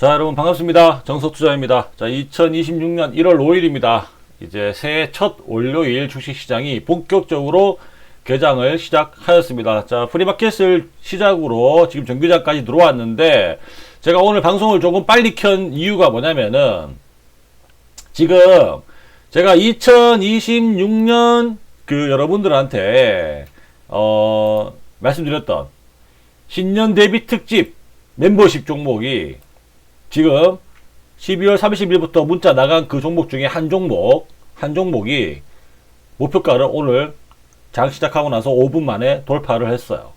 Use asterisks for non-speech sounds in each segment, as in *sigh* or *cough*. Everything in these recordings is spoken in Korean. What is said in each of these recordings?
자, 여러분 반갑습니다. 정석투자입니다. 자, 2026년 1월 5일입니다. 이제 새해 첫 월요일 주식시장이 본격적으로 개장을 시작하였습니다. 자, 프리마켓을 시작으로 지금 정규장까지 들어왔는데, 제가 오늘 방송을 조금 빨리 켠 이유가 뭐냐면은, 지금 제가 2026년 그 여러분들한테, 어, 말씀드렸던 신년 대비 특집 멤버십 종목이 지금 12월 30일부터 문자 나간 그 종목 중에 한 종목, 한 종목이 목표가를 오늘 장 시작하고 나서 5분 만에 돌파를 했어요.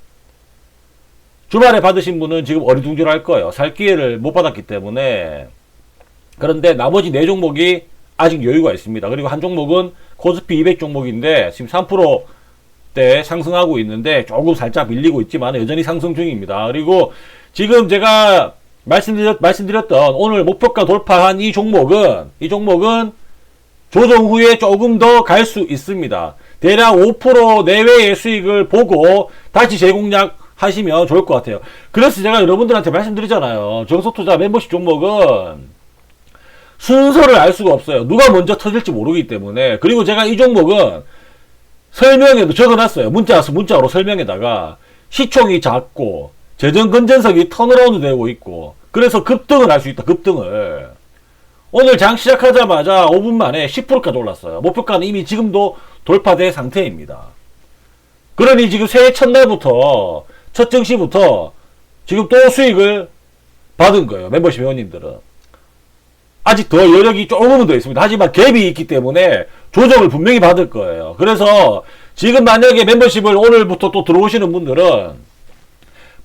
주말에 받으신 분은 지금 어리둥절할 거예요. 살 기회를 못 받았기 때문에. 그런데 나머지 네 종목이 아직 여유가 있습니다. 그리고 한 종목은 코스피 200 종목인데 지금 3%대 상승하고 있는데 조금 살짝 밀리고 있지만 여전히 상승 중입니다. 그리고 지금 제가 말씀드렸, 말씀드렸던 오늘 목표가 돌파한 이 종목은 이 종목은 조정 후에 조금 더 갈 수 있습니다. 대략 5% 내외의 수익을 보고 다시 재공략 하시면 좋을 것 같아요. 그래서 제가 여러분들한테 말씀드리잖아요. 정석투자 멤버십 종목은 순서를 알 수가 없어요. 누가 먼저 터질지 모르기 때문에. 그리고 제가 이 종목은 설명에도 적어놨어요. 문자, 문자로 설명에다가 시총이 작고 재정 건전석이 턴어라운드 되고 있고 그래서 급등을 할 수 있다. 급등을. 오늘 장 시작하자마자 5분 만에 10%까지 올랐어요. 목표가는 이미 지금도 돌파된 상태입니다. 그러니 지금 새해 첫날부터 첫 증시부터 지금 또 수익을 받은 거예요. 멤버십 회원님들은. 아직 더 여력이 조금은 더 있습니다. 하지만 갭이 있기 때문에 조정을 분명히 받을 거예요. 그래서 지금 만약에 멤버십을 오늘부터 또 들어오시는 분들은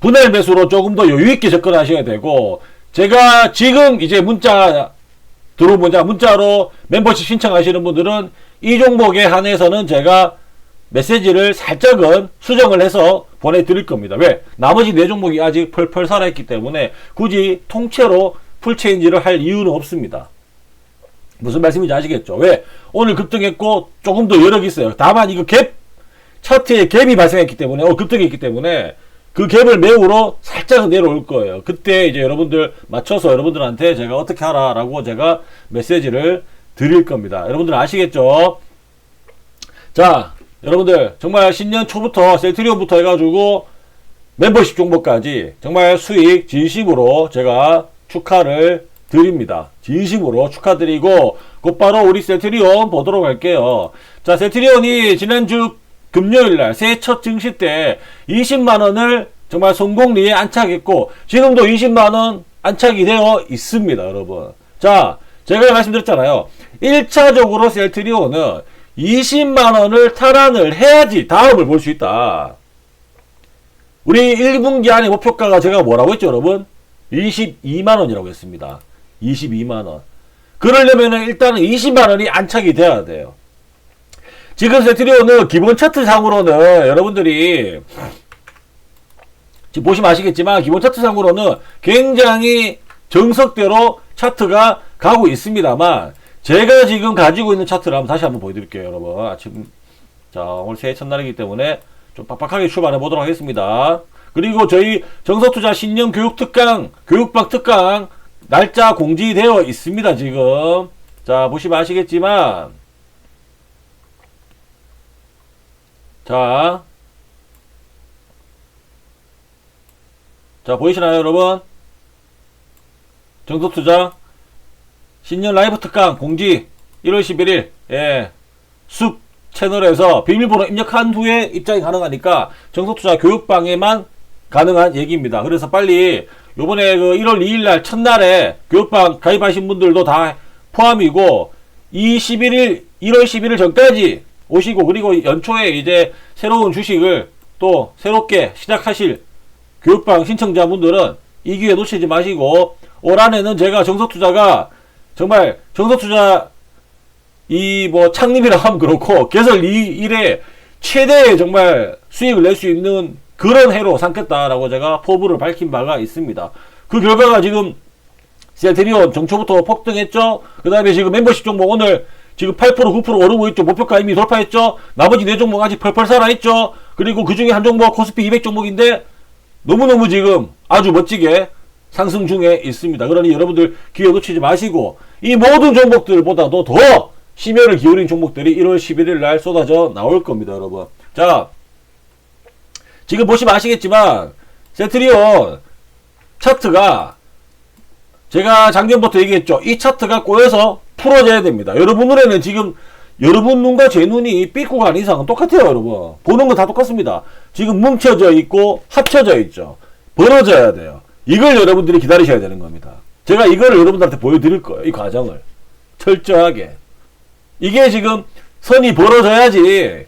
분할 매수로 조금 더 여유있게 접근하셔야 되고 제가 지금 이제 문자 들어보자 문자로 멤버십 신청하시는 분들은 이 종목에 한해서는 제가 메시지를 살짝은 수정을 해서 보내드릴 겁니다. 왜? 나머지 네 종목이 아직 펄펄 살아있기 때문에 굳이 통째로 풀체인지를 할 이유는 없습니다. 무슨 말씀인지 아시겠죠? 왜? 오늘 급등했고 조금 더 여력이 있어요. 다만 이거 갭, 차트에 갭이 발생했기 때문에, 어, 급등했기 때문에 그 갭을 메우러 살짝 내려올 거예요. 그때 이제 여러분들 맞춰서 여러분들한테 제가 어떻게 하라라고 제가 메시지를 드릴 겁니다. 여러분들 아시겠죠? 자, 여러분들 정말 신년 초부터 셀트리온부터 해가지고 멤버십 종목까지 정말 수익 진심으로 제가 축하를 드립니다. 진심으로 축하드리고 곧바로 우리 셀트리온 보도록 할게요. 자, 셀트리온이 지난주 금요일날 새해 첫 증시 때 20만원을 정말 성공리에 안착했고 지금도 20만원 안착이 되어 있습니다. 여러분. 자, 제가 말씀드렸잖아요. 1차적으로 셀트리온은 20만원을 탈환을 해야지 다음을 볼 수 있다. 우리 1분기 안에 목표가가 제가 뭐라고 했죠, 여러분? 22만원이라고 했습니다. 22만원. 그러려면은 일단은 20만원이 안착이 돼야 돼요. 지금 세트리오는 기본 차트 상으로는 여러분들이 지금 보시면 아시겠지만 기본 차트 상으로는 굉장히 정석대로 차트가 가고 있습니다만 제가 지금 가지고 있는 차트를 한번 다시 한번 보여드릴게요 여러분. 아침 자 오늘 새해 첫날이기 때문에 좀 빡빡하게 출발해 보도록 하겠습니다. 그리고 저희 정석투자 신년 교육 특강 교육방 특강 날짜 공지되어 있습니다 지금. 자 보시면 아시겠지만 자, 자 보이시나요 여러분? 정석 투자 신년 라이브 특강 공지 1월 11일 예, 숲 채널에서 비밀번호 입력한 후에 입장이 가능하니까 정석투자 교육방에만 가능한 얘기입니다. 그래서 빨리 요번에 그 1월 2일 날 첫날에 교육방 가입하신 분들도 다 포함이고 21일 1월 11일 전까지 오시고 그리고 연초에 이제 새로운 주식을 또 새롭게 시작하실 교육방 신청자분들은 이 기회 놓치지 마시고 올 한해는 제가 정석투자가 정말 정석투자 이 뭐 창립이라 하면 그렇고 개설 이 일에 최대의 정말 수익을 낼 수 있는 그런 해로 삼겠다라고 제가 포부를 밝힌 바가 있습니다. 그 결과가 지금 셀트리온 정초부터 폭등했죠. 그 다음에 지금 멤버십 종목 오늘 지금 8% 9% 오르고 있죠. 목표가 이미 돌파했죠. 나머지 네 종목 아직 펄펄 살아있죠. 그리고 그 중에 한 종목 코스피 200 종목인데 너무너무 지금 아주 멋지게 상승 중에 있습니다. 그러니 여러분들 기회 놓치지 마시고 이 모든 종목들보다도 더 심혈을 기울인 종목들이 1월 11일 날 쏟아져 나올 겁니다, 여러분. 자, 지금 보시면 아시겠지만 세트리온 차트가 제가 작년부터 얘기했죠. 이 차트가 꼬여서 풀어져야 됩니다. 여러분 눈에는 지금 여러분 눈과 제 눈이 아닌 이상은 똑같아요, 여러분. 보는 건 다 똑같습니다. 지금 뭉쳐져 있고 합쳐져 있죠. 벌어져야 돼요. 이걸 여러분들이 기다리셔야 되는 겁니다. 제가 이거를 여러분들한테 보여드릴 거예요. 이 과정을. 철저하게. 이게 지금 선이 벌어져야지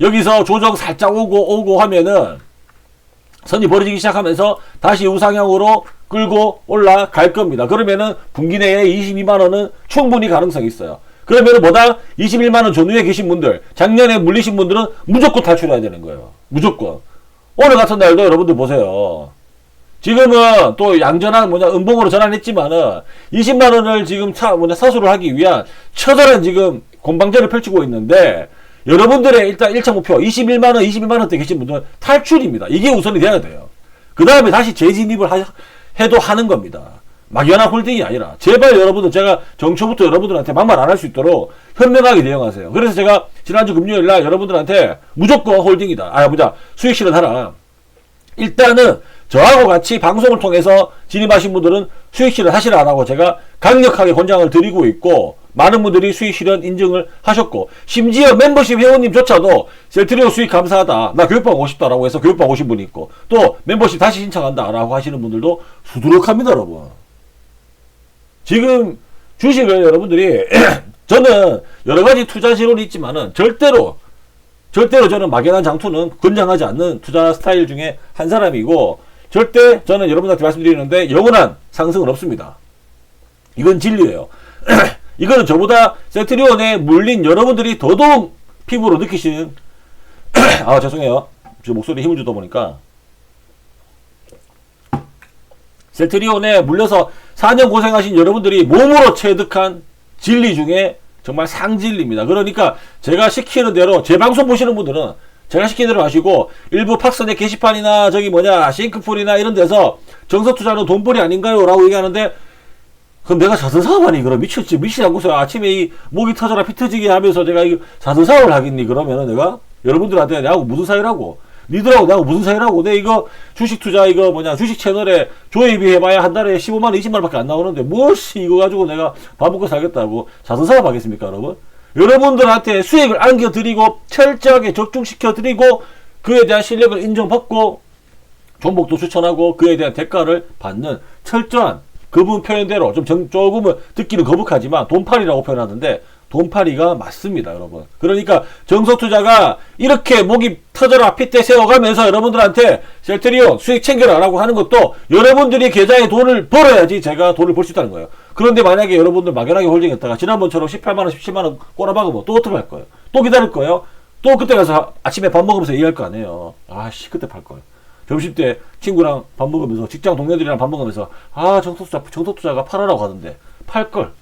여기서 조정 살짝 오고 오고 하면은 선이 벌어지기 시작하면서 다시 우상향으로 끌고 올라갈 겁니다. 그러면은 분기 내에 22만 원은 충분히 가능성이 있어요. 그러면은 뭐다? 21만 원 전후에 계신 분들, 작년에 물리신 분들은 무조건 탈출해야 되는 거예요. 무조건. 오늘 같은 날도 여러분들 보세요. 지금은 또 양전한 뭐냐 은봉으로 전환했지만은 20만 원을 지금 차 뭐냐 사수를 하기 위한 처절한 지금 공방전을 펼치고 있는데 여러분들의 일단 1차 목표 21만 원, 22만 원대 계신 분들은 탈출입니다. 이게 우선이 돼야 돼요. 그 다음에 다시 재진입을 하, 해도 하는 겁니다. 막연한 홀딩이 아니라 제발 여러분들 제가 정초부터 여러분들한테 막말 안 할 수 있도록 현명하게 대응하세요. 그래서 제가 지난주 금요일 날 여러분들한테 무조건 홀딩이다. 아 뭐자 수익 실현하라. 일단은 저하고 같이 방송을 통해서 진입하신 분들은 수익 실현 하시라라고 제가 강력하게 권장을 드리고 있고 많은 분들이 수익 실현 인증을 하셨고 심지어 멤버십 회원님조차도 셀트리오 수익 감사하다 나 교육방 오고 싶다라고 해서 교육방 오신 분이 있고 또 멤버십 다시 신청한다라고 하시는 분들도 수두룩합니다 여러분 지금 주식을 여러분들이 *clears throat* 저는 여러 가지 투자 실론이 있지만은 절대로 절대로 저는 막연한 장투는 권장하지 않는 투자 스타일 중에 한 사람이고 절대 저는 여러분들한테 말씀드리는데 영원한 상승은 없습니다. 이건 진리예요. *clears throat* 이거는 저보다 세트리온에 물린 여러분들이 더더욱 피부로 느끼시는 *clears throat* 아 죄송해요. 지금 목소리 힘을 주다 보니까 셀트리온에 물려서 4년 고생하신 여러분들이 몸으로 체득한 진리 중에 정말 상진리입니다. 그러니까 제가 시키는 대로 제 방송 보시는 분들은 제가 시키는 대로 하시고 일부 팍스넷 게시판이나 저기 뭐냐 싱크풀이나 이런 데서 정서 투자는 돈벌이 아닌가요? 라고 얘기하는데 그럼 내가 자선 사업하니? 그럼 미쳤지 미치지 않고서 아침에 이 목이 터져라 피 터지게 하면서 제가 이 자선 사업을 하겠니? 그러면은 내가 여러분들한테 내하고 무슨 사이라고? 니들하고 나하고 무슨 사이라고? 내 이거 주식 투자 이거 뭐냐 주식 채널에 조회비 해봐야 한 달에 15만 원 20만 원밖에 안 나오는데 무엇이 이거 가지고 내가 밥 먹고 살겠다고 자선 사업 하겠습니까 여러분? 여러분들한테 수익을 안겨드리고 철저하게 적중시켜드리고 그에 대한 실력을 인정받고 종목도 추천하고 그에 대한 대가를 받는 철저한 그분 표현대로 좀 정- 조금은 듣기는 거북하지만 돈팔이라고 표현하는데 돈팔이가 맞습니다, 여러분. 그러니까 정석 투자가 이렇게 목이 터져라 핏대 세워가면서 여러분들한테 셀트리온 수익 챙겨라라고 하는 것도 여러분들이 계좌에 돈을 벌어야지 제가 돈을 벌 수 있다는 거예요. 그런데 만약에 여러분들 막연하게 홀딩했다가 지난번처럼 18만 원, 17만 원 꼬라박으면 또 어떻게 할 거예요? 또 기다릴 거예요? 또 그때 가서 아침에 밥 먹으면서 얘기할 거 아니에요. 아씨 그때 팔 걸. 점심 때 친구랑 밥 먹으면서 직장 동료들이랑 밥 먹으면서 아 정석투자 정석투자가 팔아라고 하던데 팔 걸.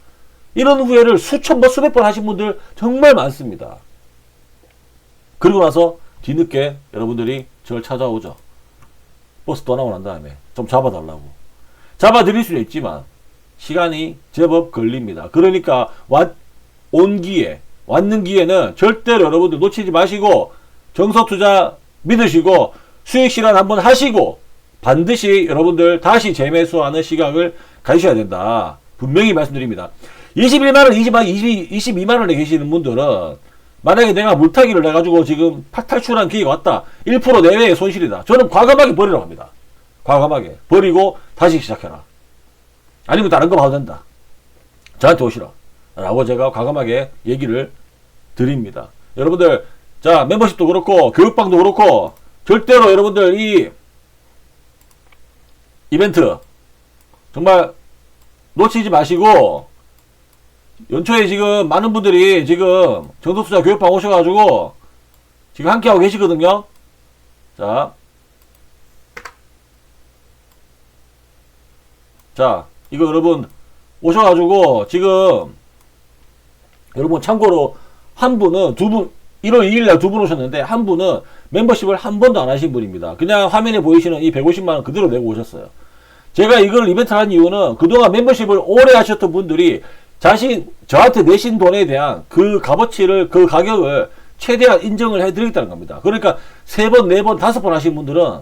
이런 후회를 수천 번 수백 번 하신 분들 정말 많습니다. 그리고 나서 뒤늦게 여러분들이 저를 찾아오죠. 버스 떠나고 난 다음에 좀 잡아달라고. 잡아드릴 수는 있지만 시간이 제법 걸립니다. 그러니까 왔, 온 기회, 왔는 기회는 절대로 여러분들 놓치지 마시고 정석 투자 믿으시고 수익 실현 한번 하시고 반드시 여러분들 다시 재매수하는 시각을 가지셔야 된다. 분명히 말씀드립니다. 21만원, 20만, 20, 22만원에 계시는 분들은 만약에 내가 물타기를 해가지고 지금 팍 탈출한 기회가 왔다. 1% 내외의 손실이다. 저는 과감하게 버리라고 합니다. 과감하게. 버리고 다시 시작해라. 아니면 다른 거 봐도 된다. 저한테 오시라. 라고 제가 과감하게 얘기를 드립니다. 여러분들, 자, 멤버십도 그렇고, 교육방도 그렇고, 절대로 여러분들 이 이벤트, 정말 놓치지 마시고, 연초에 지금 많은 분들이 지금 정도투자 교육방 오셔가지고, 지금 함께하고 계시거든요. 자. 자, 이거 여러분 오셔가지고 지금 여러분 참고로 한 분은 두 분, 1월 2일 날 두 분 오셨는데 한 분은 멤버십을 한 번도 안 하신 분입니다. 그냥 화면에 보이시는 이 150만 원 그대로 내고 오셨어요. 제가 이걸 이벤트를 한 이유는 그동안 멤버십을 오래 하셨던 분들이 자신 저한테 내신 돈에 대한 그 값어치를 그 가격을 최대한 인정을 해드리겠다는 겁니다. 그러니까 세 번, 네 번, 다섯 번 하신 분들은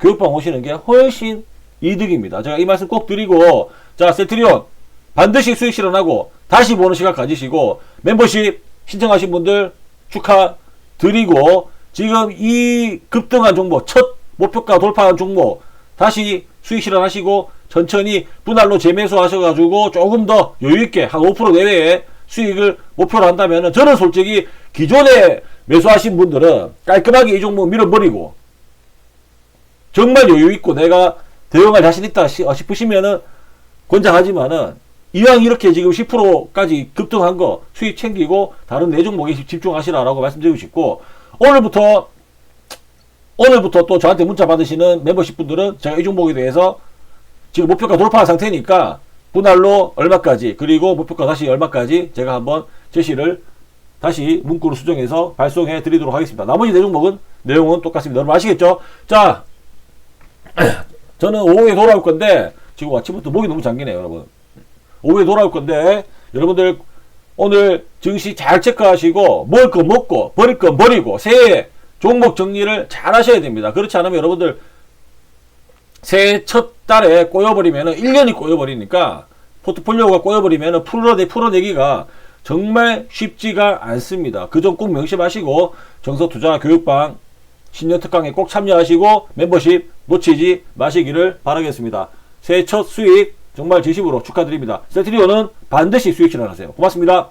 교육방 오시는 게 훨씬 이득입니다. 제가 이 말씀 꼭 드리고 자 세트리온 반드시 수익 실현하고 다시 보는 시간 가지시고 멤버십 신청하신 분들 축하드리고 지금 이 급등한 종목 첫 목표가 돌파한 종목 다시 수익 실현하시고 천천히 분할로 재매수 하셔가지고 조금 더 여유있게 한 5% 내외의 수익을 목표로 한다면은 저는 솔직히 기존에 매수하신 분들은 깔끔하게 이 종목 밀어버리고 정말 여유있고 내가 대응할 자신 있다 싶으시면은 권장하지만은 이왕 이렇게 지금 10%까지 급등한 거 수익 챙기고 다른 네 종목에 집- 집중하시라라고 말씀드리고 싶고 오늘부터 오늘부터 또 저한테 문자 받으시는 멤버십 분들은 제가 이 종목에 대해서 지금 목표가 돌파한 상태니까 분할로 얼마까지 그리고 목표가 다시 얼마까지 제가 한번 제시를 다시 문구로 수정해서 발송해 드리도록 하겠습니다. 나머지 네 종목은 내용은 똑같습니다. 여러분 아시겠죠? 자, *clears throat* 저는 오후에 돌아올 건데 지금 아침부터 목이 너무 잠기네요, 여러분. 오후에 돌아올 건데 여러분들 오늘 증시 잘 체크하시고 먹을 거 먹고 버릴 거 버리고 새해 종목 정리를 잘 하셔야 됩니다. 그렇지 않으면 여러분들 새해 첫 달에 꼬여버리면은 1년이 꼬여버리니까 포트폴리오가 꼬여버리면은 풀어내, 풀어내기가 정말 쉽지가 않습니다. 그 점 꼭 명심하시고 정서 투자 교육방 신년 특강에 꼭 참여하시고 멤버십 놓치지 마시기를 바라겠습니다. 새해 첫 수익 정말 진심으로 축하드립니다. 세트리오는 반드시 수익 실현하세요. 고맙습니다.